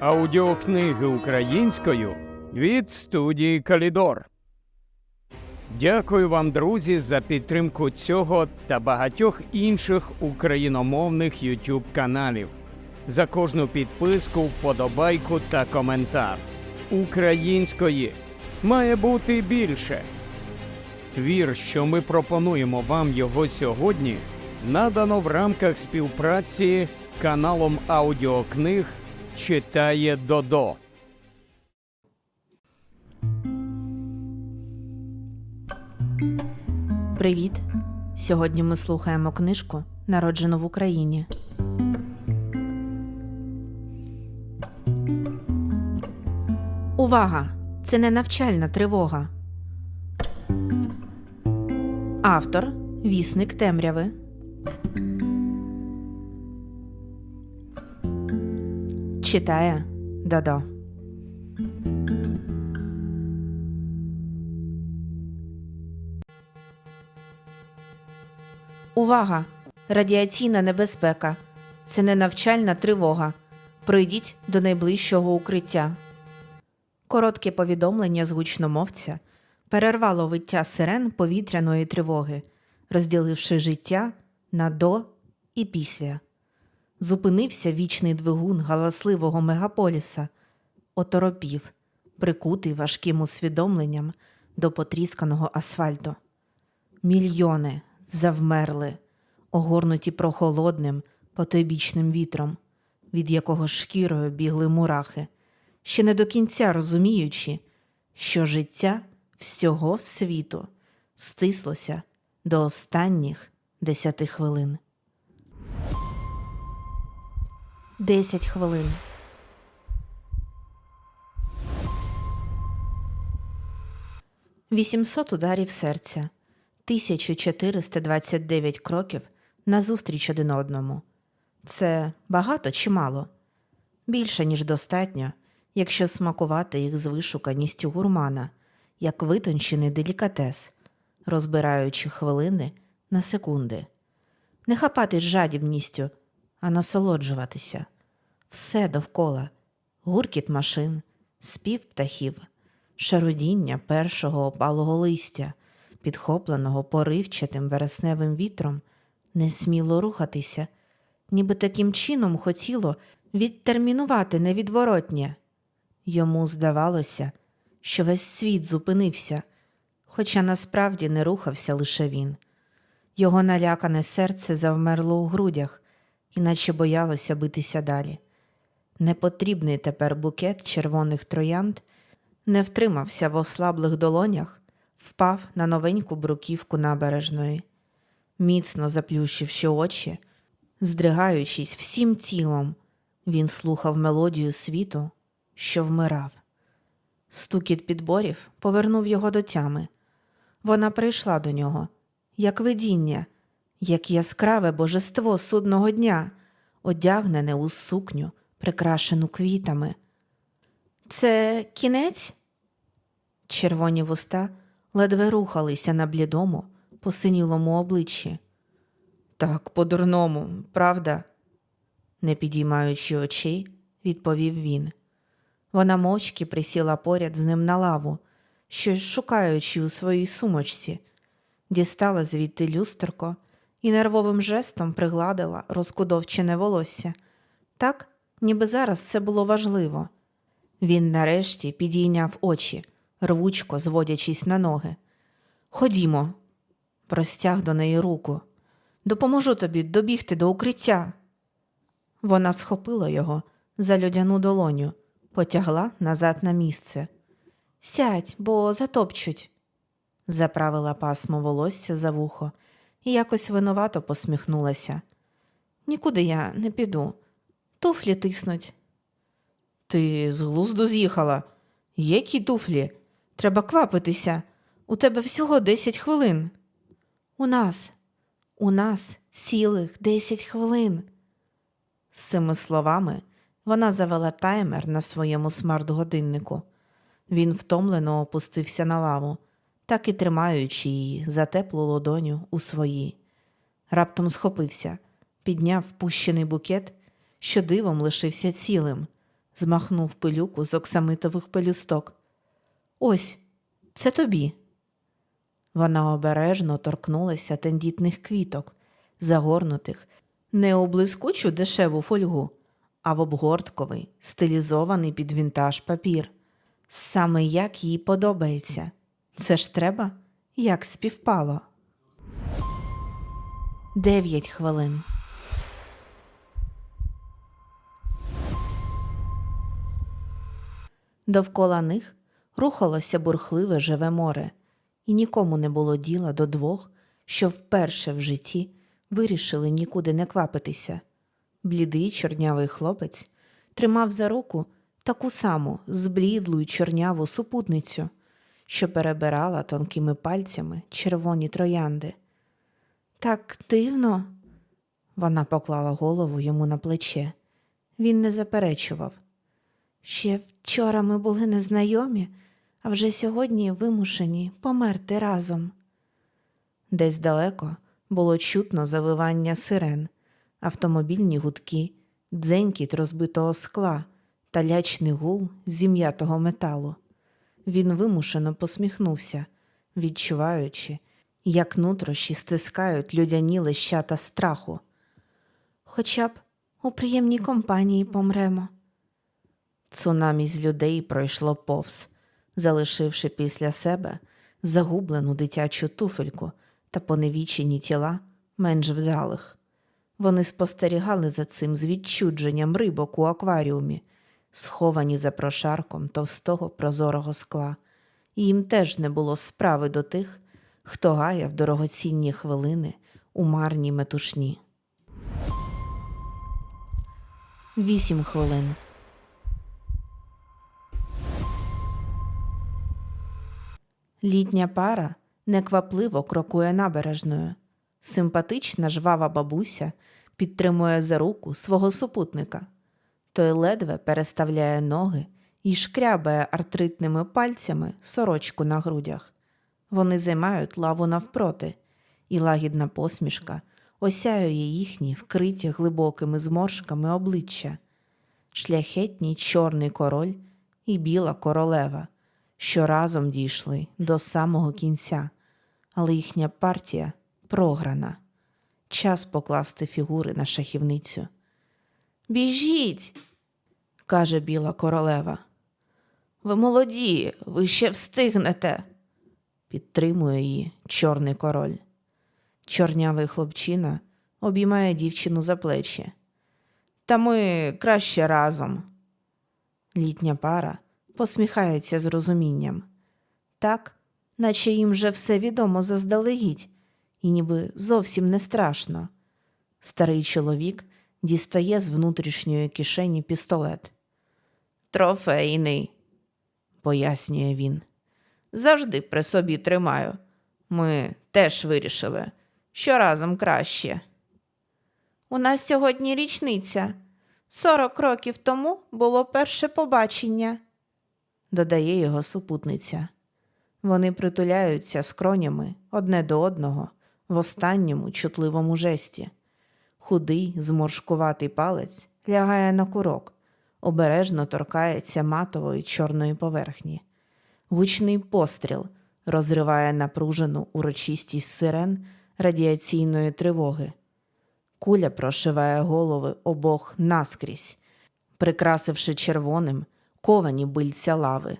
Аудіокниги українською від студії Калідор. Дякую вам, друзі, за підтримку цього та багатьох інших україномовних YouTube каналів, за кожну підписку, вподобайку та коментар. Української має бути більше. Твір, що ми пропонуємо вам його сьогодні, надано в рамках співпраці каналом аудіокниг Читає Додо. Привіт! Сьогодні ми слухаємо книжку Народжено в Україні. Увага! Це не навчальна тривога. Автор Вісник темряви. Читає Додо. Увага! Радіаційна небезпека. Це не навчальна тривога. Пройдіть до найближчого укриття. Коротке повідомлення з перервало виття сирен повітряної тривоги, розділивши життя на до і після. Зупинився вічний двигун галасливого мегаполіса, оторопів, прикутий важким усвідомленням до потрісканого асфальту. Мільйони завмерли, огорнуті прохолодним потойбічним вітром, від якого шкірою бігли мурахи, ще не до кінця розуміючи, що життя всього світу стислося до останніх десяти хвилин. Десять хвилин. Вісімсот ударів серця. 1429 кроків назустріч один одному. Це багато чи мало? Більше, ніж достатньо, якщо смакувати їх з вишуканістю гурмана, як витончений делікатес, розбираючи хвилини на секунди. Не хапати жадібністю, а насолоджуватися. Все довкола гуркіт машин, спів птахів, шарудіння першого опалого листя – підхопленого поривчатим вересневим вітром, не сміло рухатися, ніби таким чином хотіло відтермінувати невідворотнє. Йому здавалося, що весь світ зупинився, хоча насправді не рухався лише він. Його налякане серце завмерло у грудях, іначе боялося битися далі. Непотрібний тепер букет червоних троянд не втримався в ослаблих долонях впав на новеньку бруківку набережної, міцно заплющивши очі, здригаючись всім тілом, він слухав мелодію світу, що вмирав. Стукіт підборів повернув його до тями. Вона прийшла до нього, як видіння, як яскраве божество судного дня, одягнене у сукню, прикрашену квітами. Це кінець? Червоні вуста ледве рухалися на блідому, посинілому обличчі. Так, по-дурному, правда? не підіймаючи очей, відповів він. Вона мовчки присіла поряд з ним на лаву, щось шукаючи у своїй сумочці, дістала звідти люстерко і нервовим жестом пригладила розкудовчене волосся. Так, ніби зараз це було важливо. Він нарешті підійняв очі рвучко зводячись на ноги. Ходімо, простяг до неї руку. Допоможу тобі добігти до укриття. Вона схопила його за льодяну долоню, потягла назад на місце. Сядь, бо затопчуть, заправила пасмо волосся за вухо і якось винувато посміхнулася. Нікуди я не піду. Туфлі тиснуть. Ти з глузду з'їхала. Які туфлі? Треба квапитися. У тебе всього десять хвилин. У нас, у нас цілих десять хвилин. З цими словами вона завела таймер на своєму смарт-годиннику. Він втомлено опустився на лаву, так і тримаючи її за теплу ладоню у своїй. Раптом схопився, підняв пущений букет, що дивом лишився цілим, змахнув пилюку з оксамитових пелюсток. Ось, це тобі. Вона обережно торкнулася тендітних квіток, загорнутих не у блискучу дешеву фольгу, а в обгортковий, стилізований під вінтаж папір. Саме як їй подобається. Це ж треба, як співпало. Дев'ять хвилин. Довкола них рухалося бурхливе живе море, і нікому не було діла до двох, що вперше в житті вирішили нікуди не квапитися. Блідий чорнявий хлопець тримав за руку таку саму зблідлу й чорняву супутницю, що перебирала тонкими пальцями червоні троянди. Так дивно. Вона поклала голову йому на плече. Він не заперечував. Ще вчора ми були незнайомі, а вже сьогодні вимушені померти разом. Десь далеко було чутно завивання сирен, автомобільні гудки, дзенькіт розбитого скла та лячний гул зім'ятого металу. Він вимушено посміхнувся, відчуваючи, як нутрощі стискають людяні лищата страху. Хоча б у приємній компанії помремо. Цунамі з людей пройшло повз, залишивши після себе загублену дитячу туфельку та поневічені тіла менш вдалих. Вони спостерігали за цим з відчудженням рибок у акваріумі, сховані за прошарком товстого прозорого скла, і їм теж не було справи до тих, хто гаяв дорогоцінні хвилини у марній метушні. Вісім хвилин. Літня пара неквапливо крокує набережною. Симпатична жвава бабуся підтримує за руку свого супутника. Той ледве переставляє ноги і шкрябає артритними пальцями сорочку на грудях. Вони займають лаву навпроти, і лагідна посмішка осяює їхні вкриті глибокими зморшками обличчя, шляхетній чорний король і біла королева, що разом дійшли до самого кінця, але їхня партія програна. Час покласти фігури на шахівницю. Біжіть, каже біла королева. Ви молоді, ви ще встигнете, підтримує її чорний король. Чорнявий хлопчина обіймає дівчину за плечі. Та ми краще разом. Літня пара посміхається з розумінням. Так, наче їм вже все відомо заздалегідь, і ніби зовсім не страшно. Старий чоловік дістає з внутрішньої кишені пістолет. Трофейний, пояснює він. Завжди при собі тримаю. Ми теж вирішили, що разом краще. У нас сьогодні річниця. Сорок років тому було перше побачення, додає його супутниця. Вони притуляються скронями одне до одного в останньому чутливому жесті. Худий, зморшкуватий палець лягає на курок, обережно торкається матової чорної поверхні. Гучний постріл розриває напружену урочистість сирен радіаційної тривоги. Куля прошиває голови обох наскрізь, прикрасивши червоним ковані бильця лави,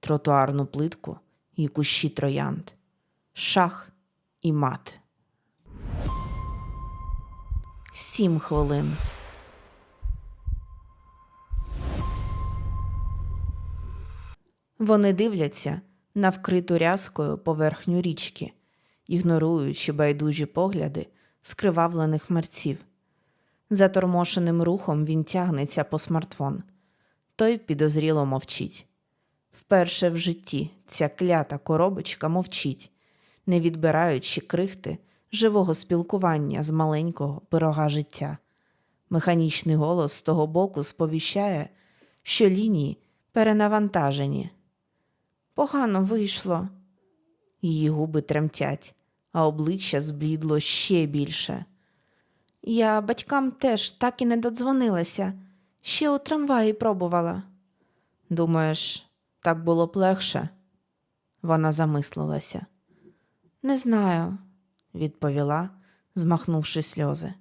тротуарну плитку і кущі троянд, шах і мат. Сім хвилин. Вони дивляться на вкриту рязкою поверхню річки, ігноруючи байдужі погляди скривавлених мерців. Затормошеним рухом він тягнеться по смартфон. Той підозріло мовчить. Вперше в житті ця клята коробочка мовчить, не відбираючи крихти живого спілкування з маленького пирога життя. Механічний голос з того боку сповіщає, що лінії перенавантажені. Погано вийшло. Її губи тремтять, а обличчя зблідло ще більше. Я батькам теж так і не додзвонилася. Ще у трамваї пробувала. Думаєш, так було б легше? Вона замислилася. Не знаю, відповіла, змахнувши сльози.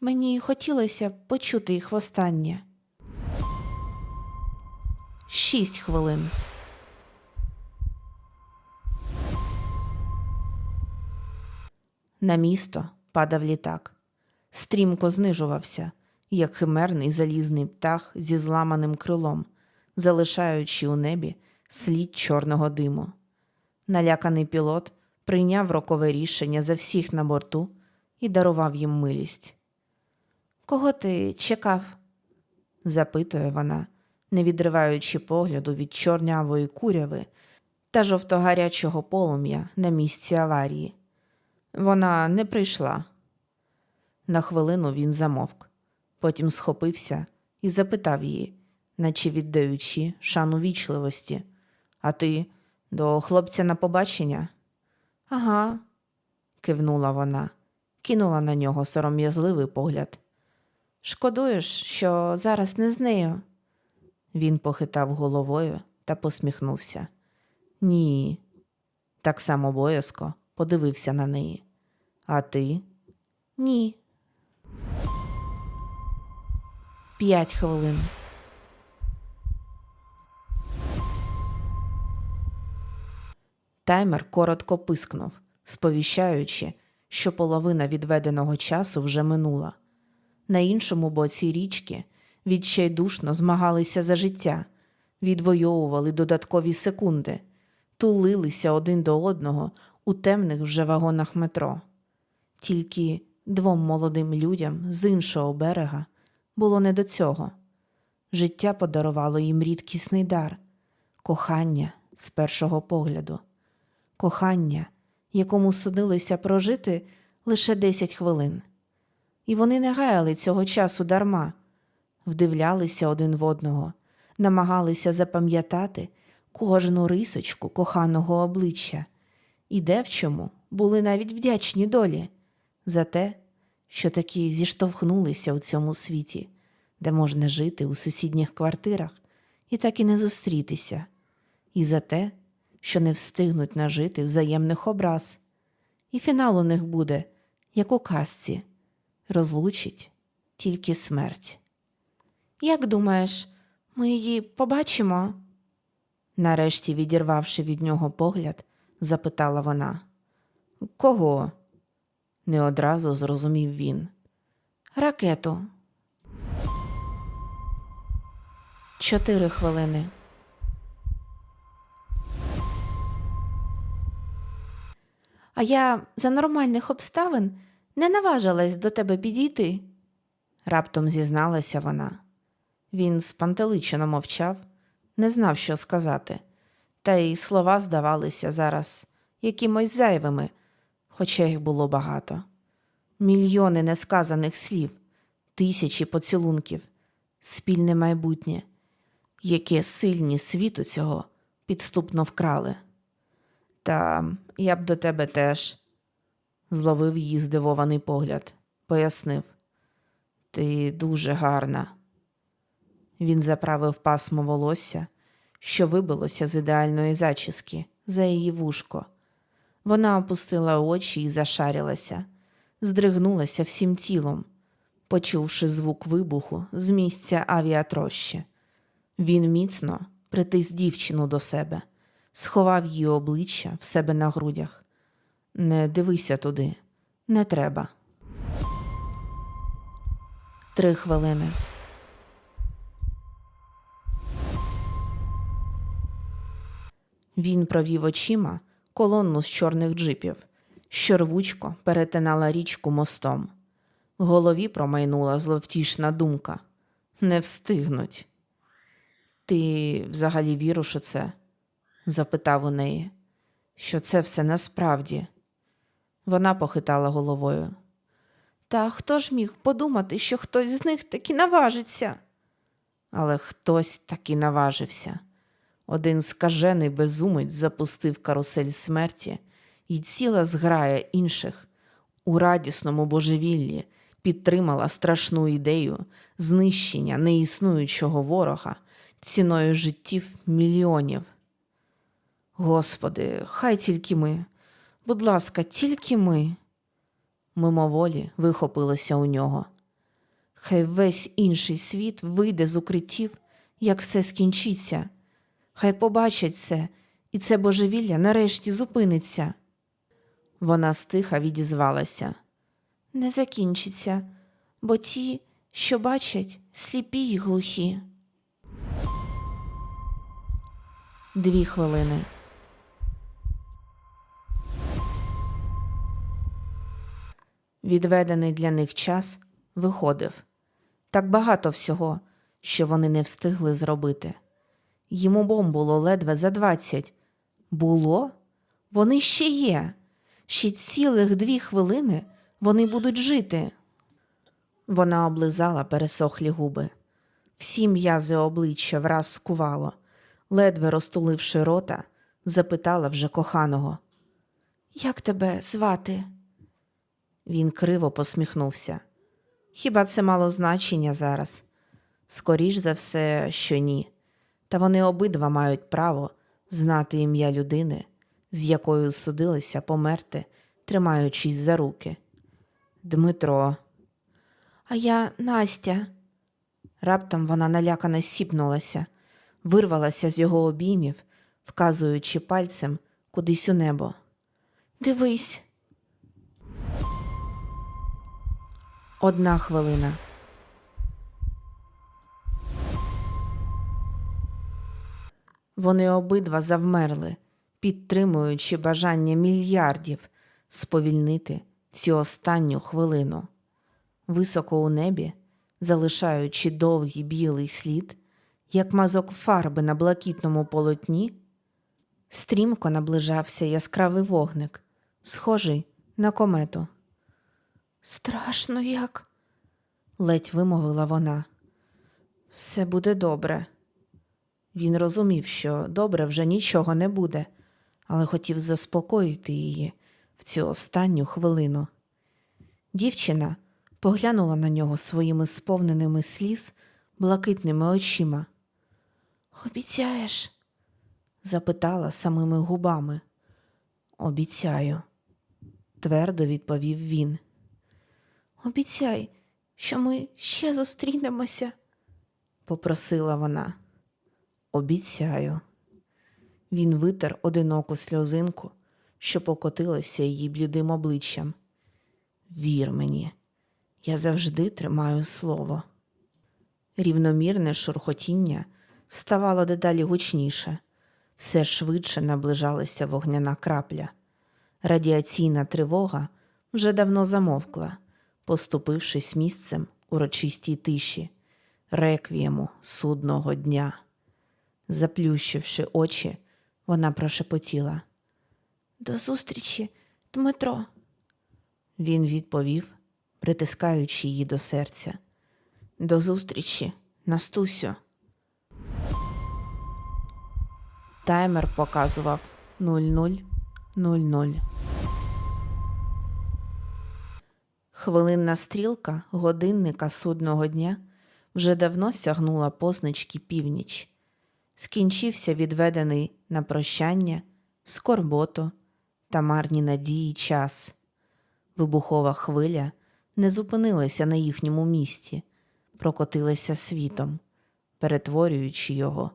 Мені хотілося б почути їх востаннє. Шість хвилин. На місто падав літак. Стрімко знижувався, як химерний залізний птах зі зламаним крилом, залишаючи у небі слід чорного диму. Наляканий пілот прийняв рокове рішення за всіх на борту і дарував їм милість. Кого ти чекав? запитує вона, не відриваючи погляду від чорнявої куряви та жовтогарячого полум'я на місці аварії. Вона не прийшла. На хвилину він замовк, потім схопився і запитав її, наче віддаючи шану вічливості. А ти до хлопця на побачення? Ага, кивнула вона, кинула на нього сором'язливий погляд. Шкодуєш, що зараз не з нею? Він похитав головою та посміхнувся. Ні. Так само боязко подивився на неї. А ти? Ні. П'ять хвилин. Таймер коротко пискнув, сповіщаючи, що половина відведеного часу вже минула. На іншому боці річки відчайдушно змагалися за життя, відвоювали додаткові секунди, тулилися один до одного у темних вже вагонах метро. Тільки двом молодим людям з іншого берега було не до цього. Життя подарувало їм рідкісний дар кохання з першого погляду, кохання, якому судилося прожити лише 10 хвилин. І вони не гаяли цього часу дарма, вдивлялися один в одного, намагалися запам'ятати кожну рисочку коханого обличчя, і де в чому були навіть вдячні долі за те, що таки зіштовхнулися у цьому світі, де можна жити у сусідніх квартирах і так і не зустрітися, і за те, що не встигнуть нажити взаємних образ. І фінал у них буде, як у казці, розлучить тільки смерть. Як думаєш, ми її побачимо? Нарешті, відірвавши від нього погляд, запитала вона. Кого? не одразу зрозумів він. Ракету. Чотири хвилини. А я за нормальних обставин не наважилась до тебе підійти, раптом зізналася вона. Він спантеличено мовчав, не знав, що сказати, та й слова здавалися зараз якимось зайвими, хоча їх було багато. Мільйони несказаних слів, тисячі поцілунків, спільне майбутнє, яке сильні світу цього підступно вкрали. Та я б до тебе теж, зловив її здивований погляд, пояснив. Ти дуже гарна. Він заправив пасмо волосся, що вибилося з ідеальної зачіски за її вушко. Вона опустила очі і зашарілася, здригнулася всім тілом, почувши звук вибуху з місця авіатрощі. Він міцно притис дівчину до себе, сховав її обличчя в себе на грудях. Не дивися туди, не треба. Три хвилини. Він провів очима колонну з чорних джипів, що рвучко перетинала річку мостом. В голові промайнула зловтішна думка. Не встигнуть. Ти взагалі віриш у це? Запитав у неї, що це все насправді. Вона похитала головою. Та хто ж міг подумати, що хтось з них таки наважиться? Але хтось таки наважився. Один скажений безумець запустив карусель смерті, і ціла зграя інших у радісному божевіллі підтримала страшну ідею знищення неіснуючого ворога ціною життів мільйонів. Господи, хай тільки ми, будь ласка, тільки ми. Мимоволі вихопилося у нього. Хай весь інший світ вийде з укриттів, як все скінчиться. Хай побачать це, і це божевілля нарешті зупиниться. Вона стиха відізвалася. Не закінчиться, бо ті, що бачать, сліпі й глухі. Дві хвилини. Відведений для них час виходив. Так багато всього, що вони не встигли зробити. Їм обом було ледве за двадцять. Було? Вони ще є. Ще цілих дві хвилини вони будуть жити. Вона облизала пересохлі губи. Всі м'язи обличчя враз скувало, ледве розтуливши рота, запитала вже коханого. Як тебе звати? Він криво посміхнувся. Хіба це мало значення зараз? Скоріш за все, що ні. Та вони обидва мають право знати ім'я людини, з якою судилися померти, тримаючись за руки. Дмитро. А я Настя. Раптом вона налякано сіпнулася, вирвалася з його обіймів, вказуючи пальцем кудись у небо. Дивись. Одна хвилина. Вони обидва завмерли, підтримуючи бажання мільярдів сповільнити цю останню хвилину. Високо у небі, залишаючи довгий білий слід, як мазок фарби на блакитному полотні, стрімко наближався яскравий вогник, схожий на комету. Страшно як, ледь вимовила вона. Все буде добре. Він розумів, що добре вже нічого не буде, але хотів заспокоїти її в цю останню хвилину. Дівчина поглянула на нього своїми сповненими сліз блакитними очима. Обіцяєш? запитала самими губами. Обіцяю, твердо відповів він. Обіцяй, що ми ще зустрінемося, попросила вона. Обіцяю. Він витер одиноку сльозинку, що покотилася її блідим обличчям. Вір мені, я завжди тримаю слово. Рівномірне шурхотіння ставало дедалі гучніше, все швидше наближалася вогняна крапля. Радіаційна тривога вже давно замовкла, поступившись місцем урочистій тиші, реквієму судного дня. Заплющивши очі, вона прошепотіла. До зустрічі, Дмитро. Він відповів, притискаючи її до серця. До зустрічі, Настусю. Таймер показував 00.00. Хвилинна стрілка годинника судного дня вже давно сягнула позначки північ. Скінчився відведений на прощання, скорботу та марні надії час. Вибухова хвиля не зупинилася на їхньому місці, прокотилася світом, перетворюючи його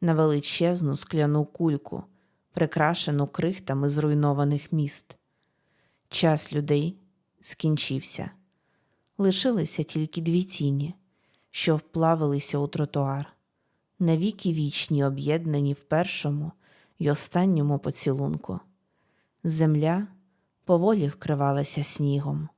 на величезну скляну кульку, прикрашену крихтами зруйнованих міст. Час людей скінчився. Лишилися тільки дві тіні, що вплавилися у тротуар, навіки вічні об'єднані в першому й останньому поцілунку. Земля поволі вкривалася снігом.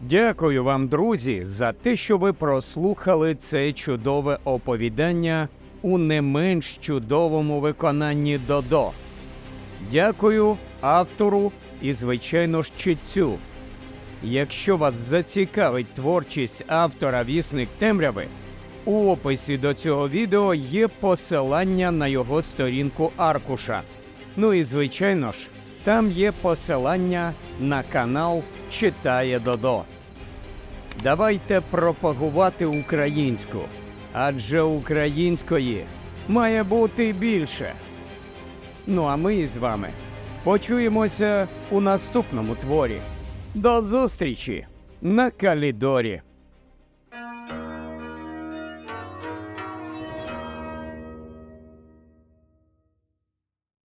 Дякую вам, друзі, за те, що ви прослухали це чудове оповідання у не менш чудовому виконанні Додо. Дякую автору і, звичайно ж, читцю. Якщо вас зацікавить творчість автора Вісник Темряви, у описі до цього відео є посилання на його сторінку аркуша. Ну і звичайно ж, там є посилання на канал Читає Додо. Давайте пропагувати українську, адже української має бути більше. Ну а ми з вами почуємося у наступному творі. До зустрічі на Калідорі.